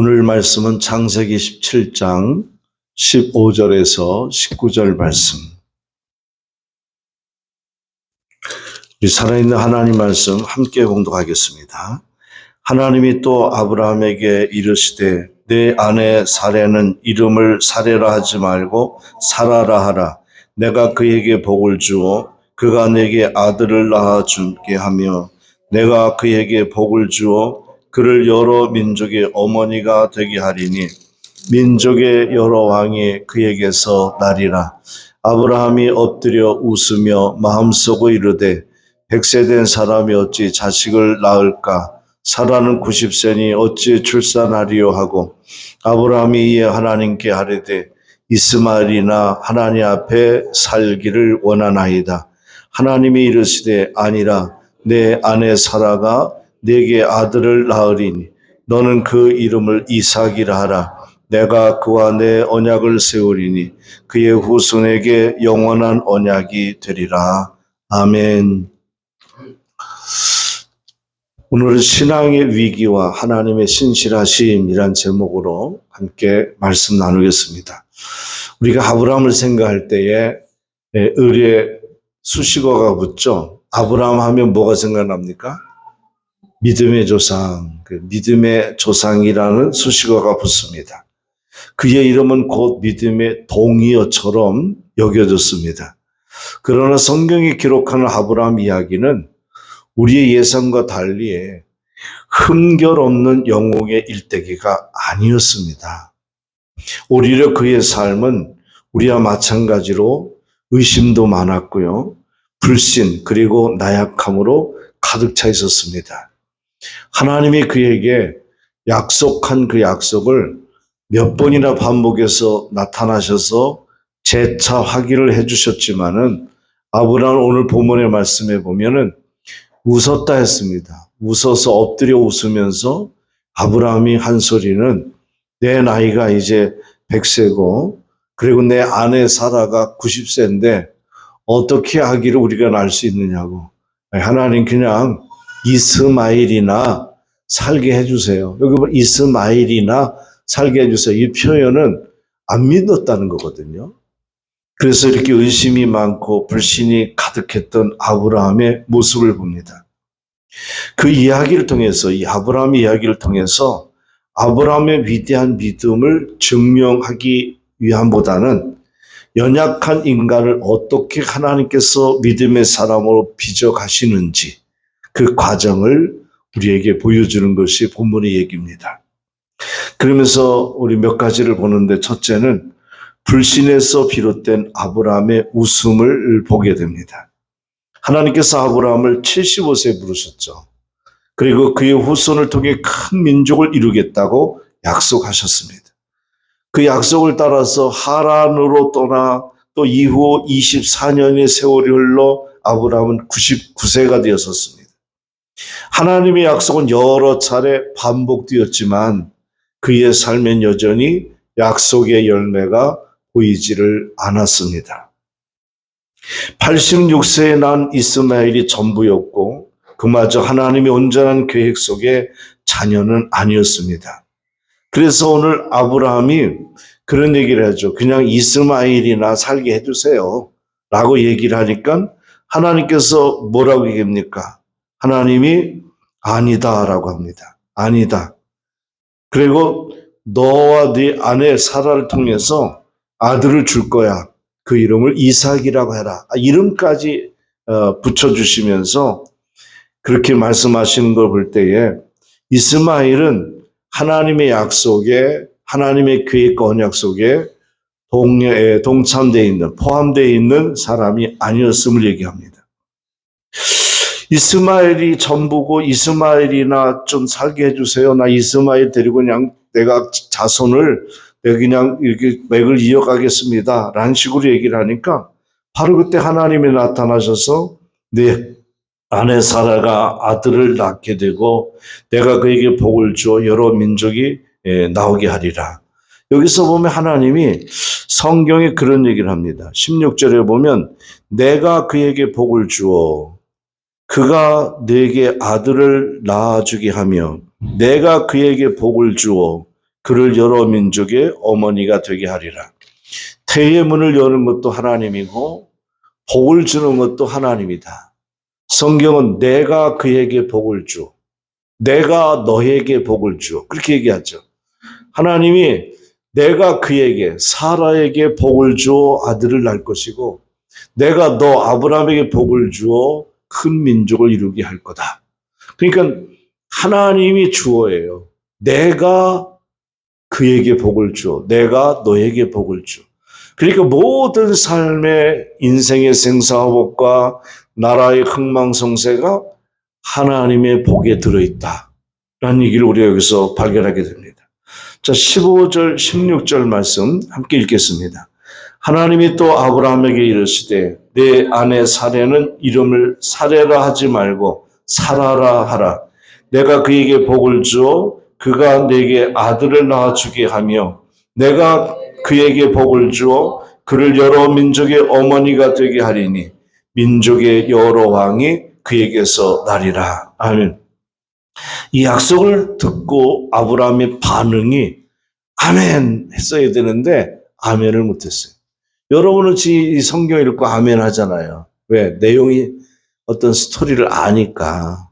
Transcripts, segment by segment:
오늘 말씀은 창세기 17장 15절에서 19절 말씀. 우리 살아있는 하나님 말씀 함께 공독하겠습니다. 하나님이 또 아브라함에게 이르시되 내 아내 사례는 이름을 사례라 하지 말고 사라라 하라. 내가 그에게 복을 주어 그가 내게 아들을 낳아 줄게 하며 내가 그에게 복을 주어 그를 여러 민족의 어머니가 되게 하리니 민족의 여러 왕이 그에게서 나리라. 아브라함이 엎드려 웃으며 마음속에 이르되 백세 된 사람이 어찌 자식을 낳을까? 사라는 90세니 어찌 출산하리요 하고 아브라함이 이에 하나님께 하려되 이스마엘이나 하나님 앞에 살기를 원하나이다. 하나님이 이르시되 아니라 내 아내 사라가 내게 아들을 낳으리니 너는 그 이름을 이삭이라 하라. 내가 그와 내 언약을 세우리니 그의 후손에게 영원한 언약이 되리라. 아멘. 오늘은 신앙의 위기와 하나님의 신실하심이란 제목으로 함께 말씀 나누겠습니다. 우리가 아브라함을 생각할 때에 예, 의뢰 수식어가 붙죠. 아브라함 하면 뭐가 생각납니까? 믿음의 조상, 그 믿음의 조상이라는 수식어가 붙습니다. 그의 이름은 곧 믿음의 동의어처럼 여겨졌습니다. 그러나 성경이 기록하는 아브라함 이야기는 우리의 예상과 달리 흠결 없는 영웅의 일대기가 아니었습니다. 오히려 그의 삶은 우리와 마찬가지로 의심도 많았고요. 불신 그리고 나약함으로 가득 차 있었습니다. 하나님이 그에게 약속한 그 약속을 몇 번이나 반복해서 나타나셔서 재차 확인을 해주셨지만은 아브라함 오늘 본문의 말씀에 보면은 웃었다 했습니다. 웃어서 엎드려 웃으면서 아브라함이 한 소리는 내 나이가 이제 100세고 그리고 내 아내 사라가 90세인데 어떻게 하기를 우리가 날수 있느냐고. 하나님 그냥 이스마일이나 살게 해주세요. 여기 보면 이스마일이나 살게 해주세요. 이 표현은 안 믿었다는 거거든요. 그래서 이렇게 의심이 많고 불신이 가득했던 아브라함의 모습을 봅니다. 그 이야기를 통해서, 이 아브라함 이야기를 통해서 아브라함의 위대한 믿음을 증명하기 위함보다는 연약한 인간을 어떻게 하나님께서 믿음의 사람으로 빚어 가시는지 그 과정을 우리에게 보여주는 것이 본문의 얘기입니다. 그러면서 우리 몇 가지를 보는데 첫째는 불신에서 비롯된 아브라함의 웃음을 보게 됩니다. 하나님께서 아브라함을 75세에 부르셨죠. 그리고 그의 후손을 통해 큰 민족을 이루겠다고 약속하셨습니다. 그 약속을 따라서 하란으로 떠나 또 이후 24년의 세월이 흘러 아브라함은 99세가 되었었습니다. 하나님의 약속은 여러 차례 반복되었지만 그의 삶엔 여전히 약속의 열매가 보이지를 않았습니다. 86세에 난 이스마엘이 전부였고 그마저 하나님의 온전한 계획 속에 자녀는 아니었습니다. 그래서 오늘 아브라함이 그런 얘기를 하죠. 그냥 이스마엘이나 살게 해주세요. 라고 얘기를 하니까 하나님께서 뭐라고 얘기합니까? 하나님이 아니다 라고 합니다. 아니다. 그리고 너와 네 아내 사라를 통해서 아들을 줄 거야. 그 이름을 이삭이라고 해라. 아, 이름까지 어, 붙여주시면서 그렇게 말씀하시는 걸 볼 때에 이스마일은 하나님의 약속에 하나님의 계획과 언약 속에 동참되어 있는 포함되어 있는 사람이 아니었음을 얘기합니다. 이스마엘이 전부고 이스마엘이나 좀 살게 해주세요. 나 이스마엘 데리고 그냥 내가 자손을 그냥 이렇게 맥을 이어가겠습니다. 라는 식으로 얘기를 하니까 바로 그때 하나님이 나타나셔서 내 아내 사라가 아들을 낳게 되고 내가 그에게 복을 주어 여러 민족이 예, 나오게 하리라. 여기서 보면 하나님이 성경에 그런 얘기를 합니다. 16절에 보면 내가 그에게 복을 주어 그가 내게 아들을 낳아주게 하며 내가 그에게 복을 주어 그를 여러 민족의 어머니가 되게 하리라. 태의 문을 여는 것도 하나님이고 복을 주는 것도 하나님이다. 성경은 내가 그에게 복을 주, 내가 너에게 복을 주 그렇게 얘기하죠. 하나님이 내가 그에게 사라에게 복을 주어 아들을 낳을 것이고 내가 너 아브라함에게 복을 주어 큰 민족을 이루게 할 거다. 그러니까 하나님이 주어예요. 내가 그에게 복을 줘. 내가 너에게 복을 줘. 그러니까 모든 삶의 인생의 생사복과 나라의 흥망성쇠가 하나님의 복에 들어있다. 라는 얘기를 우리가 여기서 발견하게 됩니다. 자, 15절, 16절 말씀 함께 읽겠습니다. 하나님이 또 아브라함에게 이르시되 내 아내 사례는 이름을 사례라 하지 말고 사라라 하라. 내가 그에게 복을 주어 그가 내게 아들을 낳아주게 하며 내가 그에게 복을 주어 그를 여러 민족의 어머니가 되게 하리니 민족의 여러 왕이 그에게서 나리라. 아멘. 이 약속을 듣고 아브라함의 반응이 아멘 했어야 되는데 아멘을 못했어요. 여러분은 이 성경 읽고 아멘 하잖아요. 왜? 내용이 어떤 스토리를 아니까.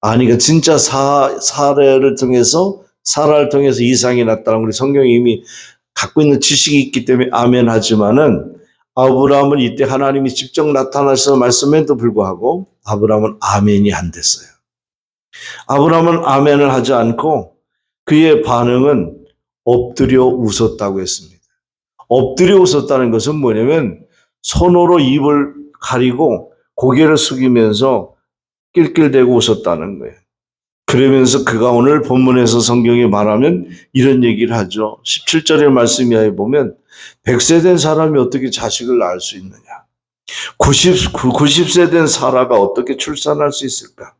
아니까 진짜 사, 사례를 통해서 사라를 통해서 이상이 났다는 우리 성경이 이미 갖고 있는 지식이 있기 때문에 아멘 하지만은 아브라함은 이때 하나님이 직접 나타나셔서 말씀에도 불구하고 아브라함은 아멘이 안 됐어요. 아브라함은 아멘을 하지 않고 그의 반응은 엎드려 웃었다고 했습니다. 엎드려 웃었다는 것은 뭐냐면 손으로 입을 가리고 고개를 숙이면서 낄낄대고 웃었다는 거예요. 그러면서 그가 오늘 본문에서 성경이 말하면 이런 얘기를 하죠. 17절의 말씀에 보면 100세 된 사람이 어떻게 자식을 낳을 수 있느냐. 90, 90세 된 사라가 어떻게 출산할 수 있을까?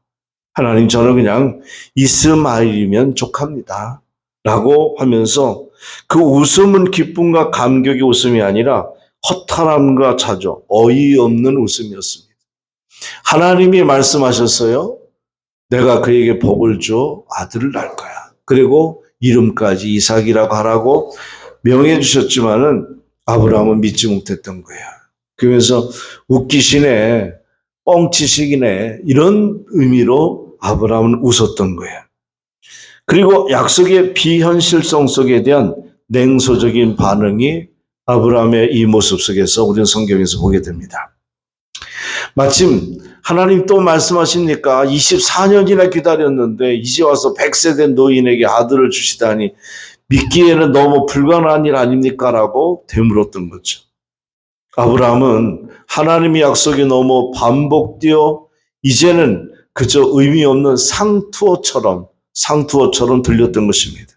하나님 저는 그냥 이스마일이면 족합니다. 라고 하면서 그 웃음은 기쁨과 감격의 웃음이 아니라 허탈함과 자조, 어이없는 웃음이었습니다. 하나님이 말씀하셨어요. 내가 그에게 복을 줘 아들을 낳을 거야. 그리고 이름까지 이삭이라고 하라고 명해 주셨지만은 아브라함은 믿지 못했던 거야. 그러면서 웃기시네, 뻥치시기네 이런 의미로 아브라함은 웃었던 거야. 그리고 약속의 비현실성 속에 대한 냉소적인 반응이 아브라함의 이 모습 속에서 우리는 성경에서 보게 됩니다. 마침 하나님 또 말씀하십니까? 24년이나 기다렸는데 이제 와서 100세 된 노인에게 아들을 주시다니 믿기에는 너무 불가능한 일 아닙니까? 라고 되물었던 거죠. 아브라함은 하나님의 약속이 너무 반복되어 이제는 그저 의미 없는 상투어처럼 상투어처럼 들렸던 것입니다.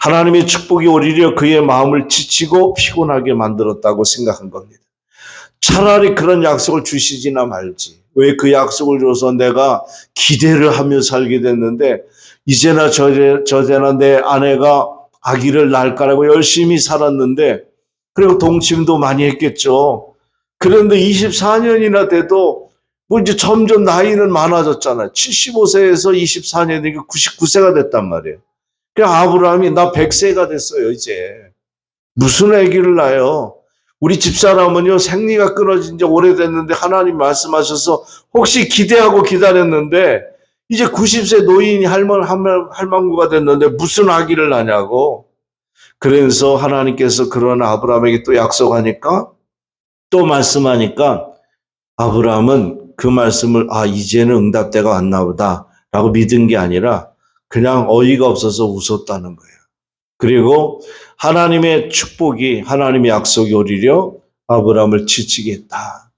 하나님의 축복이 오히려 그의 마음을 지치고 피곤하게 만들었다고 생각한 겁니다. 차라리 그런 약속을 주시지나 말지. 왜 그 약속을 줘서 내가 기대를 하며 살게 됐는데 이제나 저제, 저제나 내 아내가 아기를 낳을까라고 열심히 살았는데 그리고 동침도 많이 했겠죠. 그런데 24년이나 돼도 뭐 이제 점점 나이는 많아졌잖아요. 75세에서 24년이니까 99세가 됐단 말이에요. 그 아브라함이 나 100세가 됐어요, 이제. 무슨 아기를 낳아요? 우리 집사람은요, 생리가 끊어진 지 오래됐는데 하나님 말씀하셔서 혹시 기대하고 기다렸는데 이제 90세 노인이 할망, 할망구가 됐는데 무슨 아기를 낳냐고. 그래서 하나님께서 그런 아브라함에게 또 약속하니까 또 말씀하니까 아브라함은 그 말씀을 아, 이제는 응답 때가 왔나 보다 라고 믿은 게 아니라 그냥 어이가 없어서 웃었다는 거예요. 그리고 하나님의 축복이 하나님의 약속이 오리려 아브라함을 지치게 했다.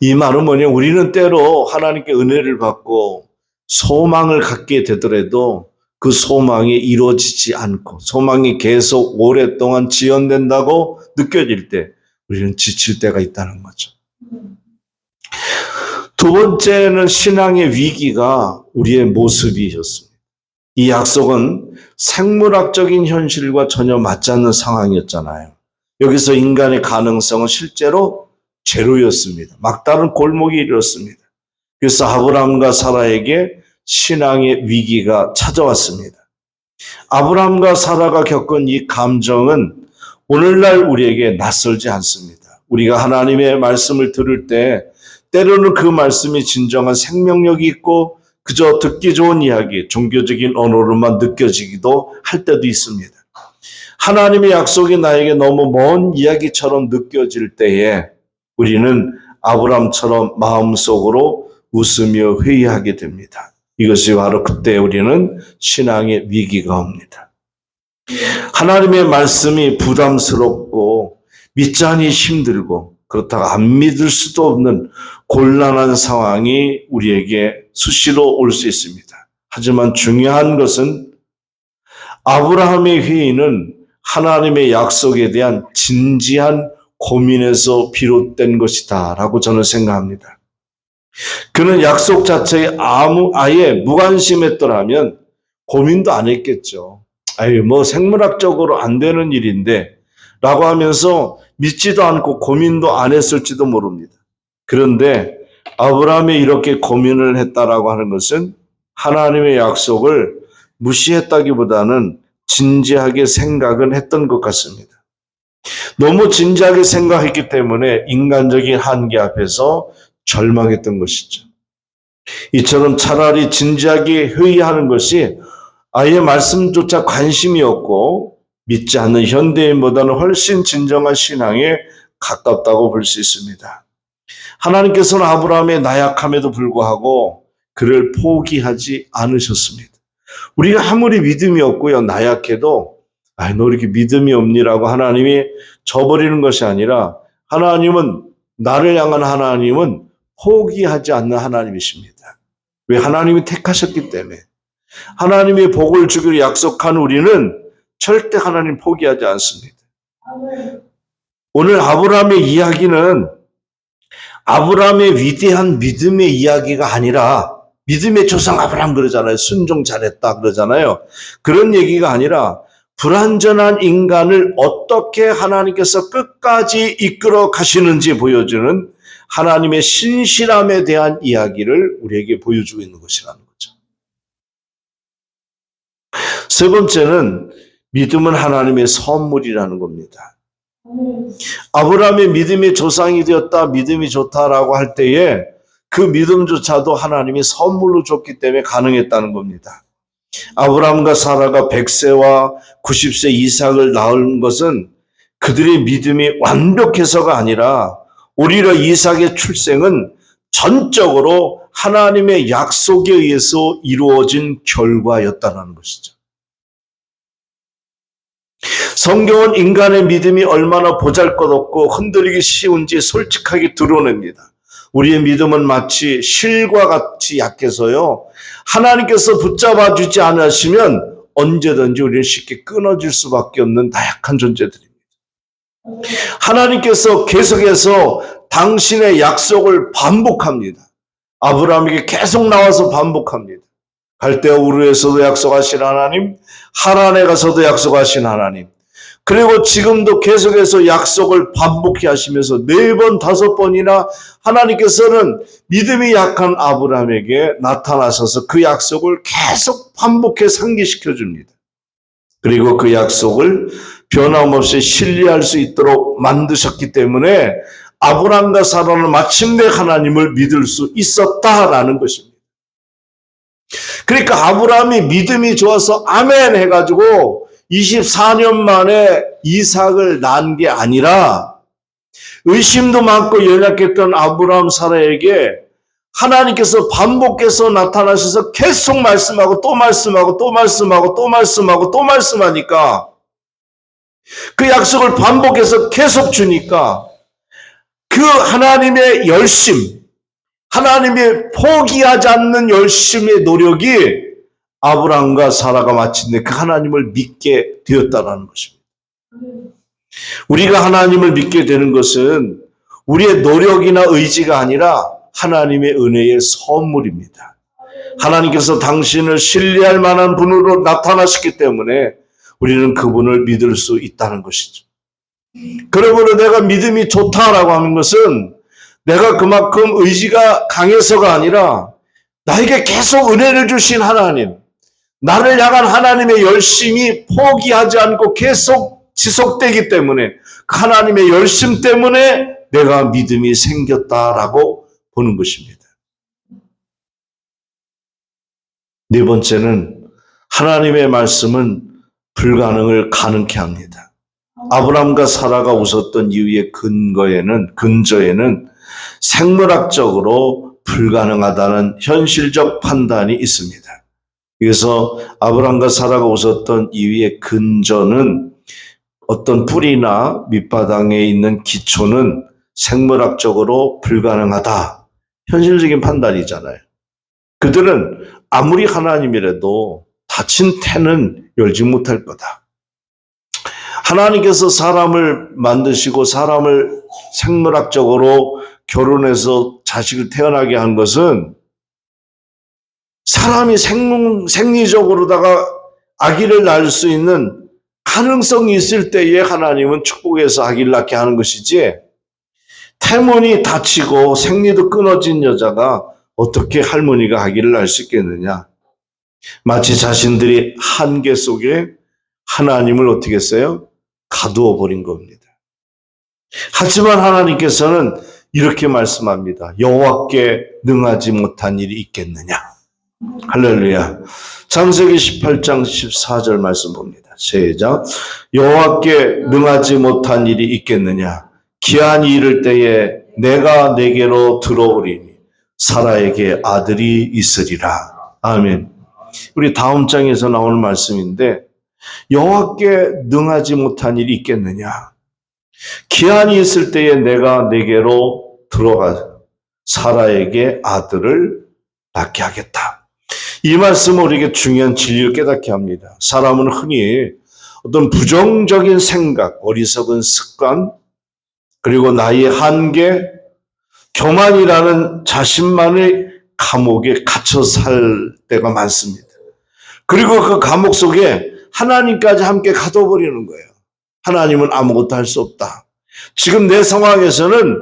이 말은 뭐냐? 우리는 때로 하나님께 은혜를 받고 소망을 갖게 되더라도 그 소망이 이루어지지 않고 소망이 계속 오랫동안 지연된다고 느껴질 때 우리는 지칠 때가 있다는 거죠. 두 번째는 신앙의 위기가 우리의 모습이었습니다. 이 약속은 생물학적인 현실과 전혀 맞지 않는 상황이었잖아요. 여기서 인간의 가능성은 실제로 제로였습니다. 막다른 골목이 이르렀습니다. 그래서 아브라함과 사라에게 신앙의 위기가 찾아왔습니다. 아브라함과 사라가 겪은 이 감정은 오늘날 우리에게 낯설지 않습니다. 우리가 하나님의 말씀을 들을 때 때로는 그 말씀이 진정한 생명력이 있고 그저 듣기 좋은 이야기, 종교적인 언어로만 느껴지기도 할 때도 있습니다. 하나님의 약속이 나에게 너무 먼 이야기처럼 느껴질 때에 우리는 아브람처럼 마음속으로 웃으며 회의하게 됩니다. 이것이 바로 그때 우리는 신앙의 위기가 옵니다. 하나님의 말씀이 부담스럽고 믿자니 힘들고 그렇다고 안 믿을 수도 없는 곤란한 상황이 우리에게 수시로 올 수 있습니다. 하지만 중요한 것은 아브라함의 회의는 하나님의 약속에 대한 진지한 고민에서 비롯된 것이다 라고 저는 생각합니다. 그는 약속 자체에 아무 아예 무관심했더라면 고민도 안 했겠죠. 아유 뭐 생물학적으로 안 되는 일인데 라고 하면서 믿지도 않고 고민도 안 했을지도 모릅니다. 그런데 아브라함이 이렇게 고민을 했다라고 하는 것은 하나님의 약속을 무시했다기보다는 진지하게 생각은 했던 것 같습니다. 너무 진지하게 생각했기 때문에 인간적인 한계 앞에서 절망했던 것이죠. 이처럼 차라리 진지하게 회의하는 것이 아예 말씀조차 관심이 없고 믿지 않는 현대인보다는 훨씬 진정한 신앙에 가깝다고 볼 수 있습니다. 하나님께서는 아브라함의 나약함에도 불구하고 그를 포기하지 않으셨습니다. 우리가 아무리 믿음이 없고요, 나약해도, 아, 너 이렇게 믿음이 없니라고 하나님이 저버리는 것이 아니라 하나님은, 나를 향한 하나님은 포기하지 않는 하나님이십니다. 왜 하나님이 택하셨기 때문에. 하나님의 복을 주기로 약속한 우리는 절대 하나님 포기하지 않습니다. 오늘 아브라함의 이야기는 아브라함의 위대한 믿음의 이야기가 아니라 믿음의 조상 아브라함 그러잖아요. 순종 잘했다 그러잖아요. 그런 얘기가 아니라 불완전한 인간을 어떻게 하나님께서 끝까지 이끌어 가시는지 보여주는 하나님의 신실함에 대한 이야기를 우리에게 보여주고 있는 것이라는 거죠. 세 번째는 믿음은 하나님의 선물이라는 겁니다. 아브라함의 믿음의 조상이 되었다, 믿음이 좋다라고 할 때에 그 믿음조차도 하나님이 선물로 줬기 때문에 가능했다는 겁니다. 아브라함과 사라가 100세와 90세 이삭을 낳은 것은 그들의 믿음이 완벽해서가 아니라 오히려 이삭의 출생은 전적으로 하나님의 약속에 의해서 이루어진 결과였다는 것이죠. 성경은 인간의 믿음이 얼마나 보잘것없고 흔들리기 쉬운지 솔직하게 드러냅니다. 우리의 믿음은 마치 실과 같이 약해서요. 하나님께서 붙잡아 주지 않으시면 언제든지 우리는 쉽게 끊어질 수밖에 없는 나약한 존재들입니다. 하나님께서 계속해서 당신의 약속을 반복합니다. 아브라함에게 계속 나와서 반복합니다. 갈대아 우르에서도 약속하신 하나님, 하란에 가서도 약속하신 하나님, 그리고 지금도 계속해서 약속을 반복해 하시면서 네 번, 다섯 번이나 하나님께서는 믿음이 약한 아브라함에게 나타나셔서 그 약속을 계속 반복해 상기시켜 줍니다. 그리고 그 약속을 변함없이 신뢰할 수 있도록 만드셨기 때문에 아브라함과 사라는 마침내 하나님을 믿을 수 있었다라는 것입니다. 그러니까 아브라함이 믿음이 좋아서 아멘 해가지고 24년 만에 이삭을 낳은 게 아니라 의심도 많고 연약했던 아브라함 사라에게 하나님께서 반복해서 나타나셔서 계속 말씀하고 또 말씀하고 또 말씀하고 또 말씀하고 또 말씀하니까 그 약속을 반복해서 계속 주니까 그 하나님의 열심, 하나님의 포기하지 않는 열심의 노력이 아브라함과 사라가 마침내 그 하나님을 믿게 되었다라는 것입니다. 우리가 하나님을 믿게 되는 것은 우리의 노력이나 의지가 아니라 하나님의 은혜의 선물입니다. 하나님께서 당신을 신뢰할 만한 분으로 나타나셨기 때문에 우리는 그분을 믿을 수 있다는 것이죠. 그러므로 내가 믿음이 좋다라고 하는 것은 내가 그만큼 의지가 강해서가 아니라 나에게 계속 은혜를 주신 하나님, 나를 향한 하나님의 열심이 포기하지 않고 계속 지속되기 때문에 그 하나님의 열심 때문에 내가 믿음이 생겼다라고 보는 것입니다. 네 번째는 하나님의 말씀은 불가능을 가능케 합니다. 아브람과 사라가 웃었던 이유의 근거에는 근저에는 생물학적으로 불가능하다는 현실적 판단이 있습니다. 그래서 아브람과 사라가 웃었던 이유의 근저는 어떤 뿌리나 밑바닥에 있는 기초는 생물학적으로 불가능하다. 현실적인 판단이잖아요. 그들은 아무리 하나님이라도 닫힌 태는 열지 못할 거다. 하나님께서 사람을 만드시고 사람을 생물학적으로 결혼해서 자식을 태어나게 한 것은 사람이 생, 생리적으로다가 아기를 낳을 수 있는 가능성이 있을 때에 하나님은 축복해서 아기를 낳게 하는 것이지 태문이 닫히고 생리도 끊어진 여자가 어떻게 할머니가 아기를 낳을 수 있겠느냐. 마치 자신들이 한계 속에 하나님을 어떻게 했어요? 가두어 버린 겁니다. 하지만 하나님께서는 이렇게 말씀합니다. 여호와께 능하지 못한 일이 있겠느냐? 할렐루야. 창세기 18장 14절 말씀 봅니다. 시작. 여호와께 능하지 못한 일이 있겠느냐? 기한이 이를 때에 내가 내게로 들어오리니 사라에게 아들이 있으리라. 아멘. 우리 다음 장에서 나오는 말씀인데 여호와께 능하지 못한 일이 있겠느냐? 기한이 있을 때에 내가 내게로 들어가 사라에게 아들을 낳게 하겠다. 이 말씀은 우리에게 중요한 진리를 깨닫게 합니다. 사람은 흔히 어떤 부정적인 생각, 어리석은 습관, 그리고 나의 한계, 교만이라는 자신만의 감옥에 갇혀 살 때가 많습니다. 그리고 그 감옥 속에 하나님까지 함께 가둬버리는 거예요. 하나님은 아무것도 할 수 없다. 지금 내 상황에서는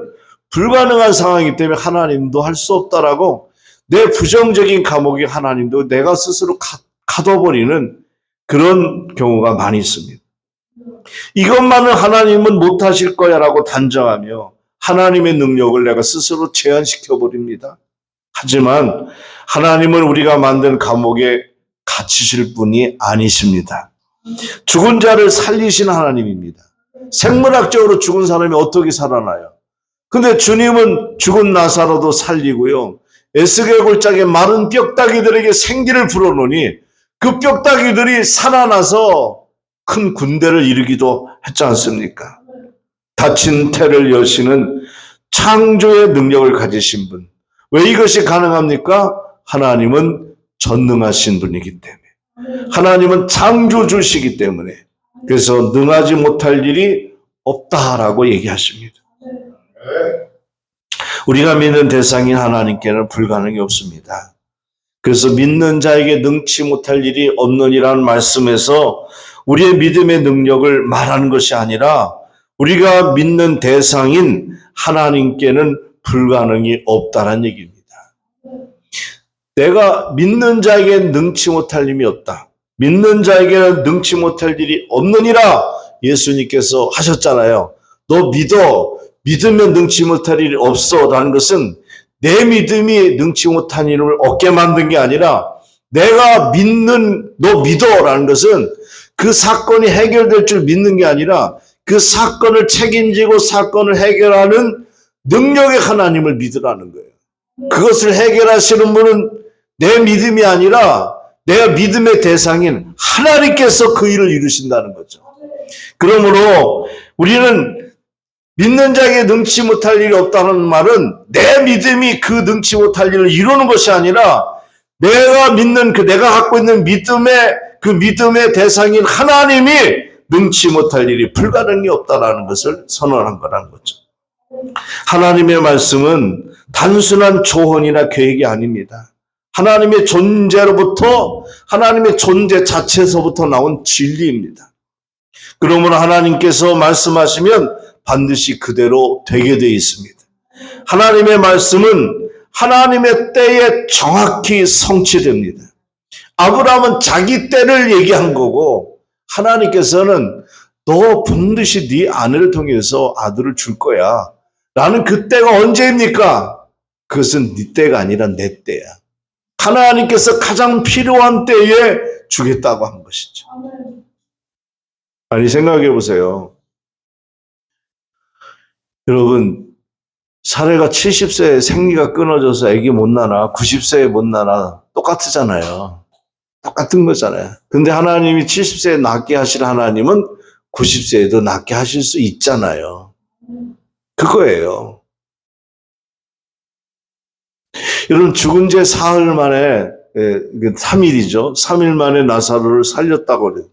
불가능한 상황이기 때문에 하나님도 할 수 없다라고 내 부정적인 감옥에 하나님도 내가 스스로 가, 가둬버리는 그런 경우가 많이 있습니다. 이것만은 하나님은 못하실 거야라고 단정하며 하나님의 능력을 내가 스스로 제한시켜 버립니다. 하지만 하나님은 우리가 만든 감옥에 갇히실 분이 아니십니다. 죽은 자를 살리신 하나님입니다. 생물학적으로 죽은 사람이 어떻게 살아나요? 근데 주님은 죽은 나사로도 살리고요. 에스겔 골짜기 마른 뼈다귀들에게 생기를 불어넣으니 그 뼈다귀들이 살아나서 큰 군대를 이루기도 했지 않습니까? 닫힌 태를 여시는 창조의 능력을 가지신 분. 왜 이것이 가능합니까? 하나님은 전능하신 분이기 때문에. 하나님은 창조주시기 때문에. 그래서 능하지 못할 일이 없다라고 얘기하십니다. 우리가 믿는 대상인 하나님께는 불가능이 없습니다. 그래서 믿는 자에게 능치 못할 일이 없느니라는 말씀에서 우리의 믿음의 능력을 말하는 것이 아니라 우리가 믿는 대상인 하나님께는 불가능이 없다는 얘기입니다. 내가 믿는 자에게 능치 못할 힘이 없다. 믿는 자에게는 능치 못할 일이 없느니라 예수님께서 하셨잖아요. 너 믿어. 믿으면 능치 못할 일이 없어. 라는 것은 내 믿음이 능치 못한 일을 얻게 만든 게 아니라 내가 믿는, 너 믿어. 라는 것은 그 사건이 해결될 줄 믿는 게 아니라 그 사건을 책임지고 사건을 해결하는 능력의 하나님을 믿으라는 거예요. 그것을 해결하시는 분은 내 믿음이 아니라 내가 믿음의 대상인 하나님께서 그 일을 이루신다는 거죠. 그러므로 우리는 믿는 자에게 능치 못할 일이 없다는 말은 내 믿음이 그 능치 못할 일을 이루는 것이 아니라 내가 믿는 그 내가 갖고 있는 믿음의 그 믿음의 대상인 하나님이 능치 못할 일이 불가능이 없다라는 것을 선언한 거라는 거죠. 하나님의 말씀은 단순한 조언이나 계획이 아닙니다. 하나님의 존재로부터 하나님의 존재 자체에서부터 나온 진리입니다. 그러므로 하나님께서 말씀하시면 반드시 그대로 되게 되어 있습니다. 하나님의 말씀은 하나님의 때에 정확히 성취됩니다. 아브라함은 자기 때를 얘기한 거고 하나님께서는 너 반드시 네 아내를 통해서 아들을 줄 거야. 라는 그 때가 언제입니까? 그것은 네 때가 아니라 내 때야. 하나님께서 가장 필요한 때에 주겠다고 한 것이죠. 아니 생각해 보세요. 여러분 사례가 70세에 생리가 끊어져서 아기 못 나나 90세에 못 나나 똑같잖아요. 똑같은 거잖아요. 근데 하나님이 70세에 낫게 하실 하나님은 90세에도 낫게 하실 수 있잖아요. 그거예요. 여러분 죽은 지 사흘 만에 예, 3일이죠. 3일 만에 나사로를 살렸다고 그래요.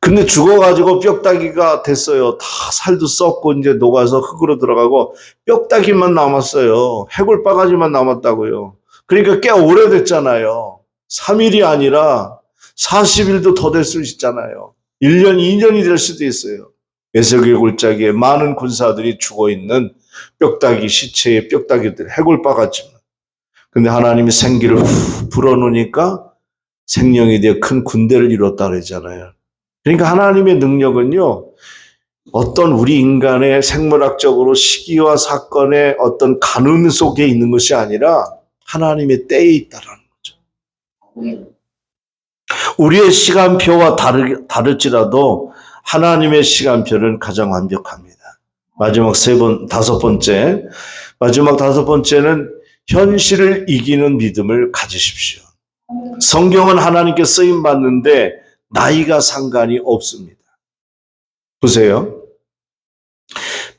근데 죽어가지고 뼈다귀가 됐어요. 다 살도 썩고 이제 녹아서 흙으로 들어가고 뼈다귀만 남았어요. 해골 바가지만 남았다고요. 그러니까 꽤 오래됐잖아요. 3일이 아니라 40일도 더 될 수 있잖아요. 1년, 2년이 될 수도 있어요. 에스겔 골짜기에 많은 군사들이 죽어 있는 뼈다귀 시체의 뼈다귀들 해골 바가지만. 근데 하나님이 생기를 후 불어넣으니까 생명이 되어 큰 군대를 이뤘다 그러잖아요. 그러니까 하나님의 능력은요, 어떤 우리 인간의 생물학적으로 시기와 사건의 어떤 가늠 속에 있는 것이 아니라 하나님의 때에 있다라는 거죠. 우리의 시간표와 다르, 다를지라도 하나님의 시간표는 가장 완벽합니다. 마지막 세 번, 다섯 번째. 마지막 다섯 번째는 현실을 이기는 믿음을 가지십시오. 성경은 하나님께 쓰임 받는데 나이가 상관이 없습니다. 보세요.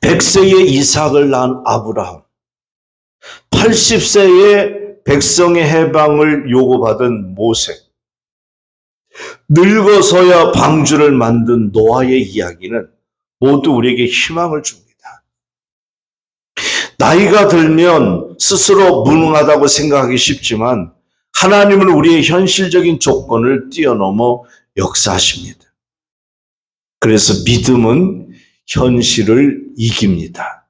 100세에 이삭을 낳은 아브라함, 80세에 백성의 해방을 요구받은 모세, 늙어서야 방주를 만든 노아의 이야기는 모두 우리에게 희망을 줍니다. 나이가 들면 스스로 무능하다고 생각하기 쉽지만 하나님은 우리의 현실적인 조건을 뛰어넘어 역사하십니다. 그래서 믿음은 현실을 이깁니다.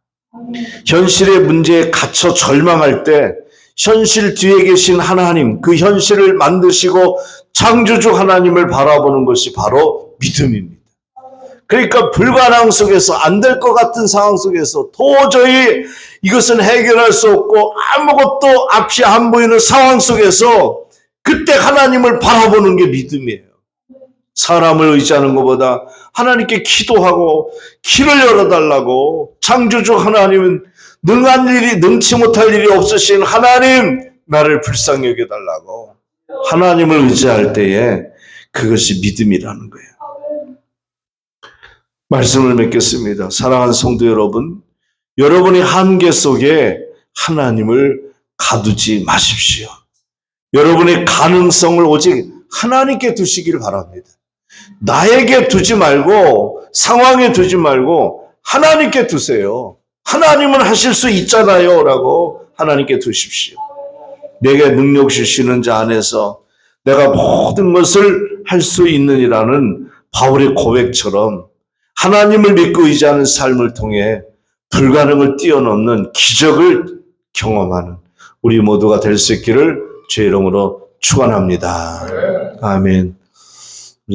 현실의 문제에 갇혀 절망할 때 현실 뒤에 계신 하나님, 그 현실을 만드시고 창조주 하나님을 바라보는 것이 바로 믿음입니다. 그러니까 불가능 속에서 안 될 것 같은 상황 속에서 도저히 이것은 해결할 수 없고 아무것도 앞이 안 보이는 상황 속에서 그때 하나님을 바라보는 게 믿음이에요. 사람을 의지하는 것보다 하나님께 기도하고 길을 열어달라고 창조주 하나님은 능한 일이 능치 못할 일이 없으신 하나님 나를 불쌍히 여겨달라고 하나님을 의지할 때에 그것이 믿음이라는 거예요. 말씀을 맺겠습니다. 사랑하는 성도 여러분, 여러분의 한계 속에 하나님을 가두지 마십시오. 여러분의 가능성을 오직 하나님께 두시기를 바랍니다. 나에게 두지 말고 상황에 두지 말고 하나님께 두세요. 하나님은 하실 수 있잖아요. 라고 하나님께 두십시오. 내게 능력 주시는 자 안에서 내가 모든 것을 할 수 있느니라는 바울의 고백처럼 하나님을 믿고 의지하는 삶을 통해 불가능을 뛰어넘는 기적을 경험하는 우리 모두가 될 수 있기를 주의 이름으로 축원합니다. 아멘.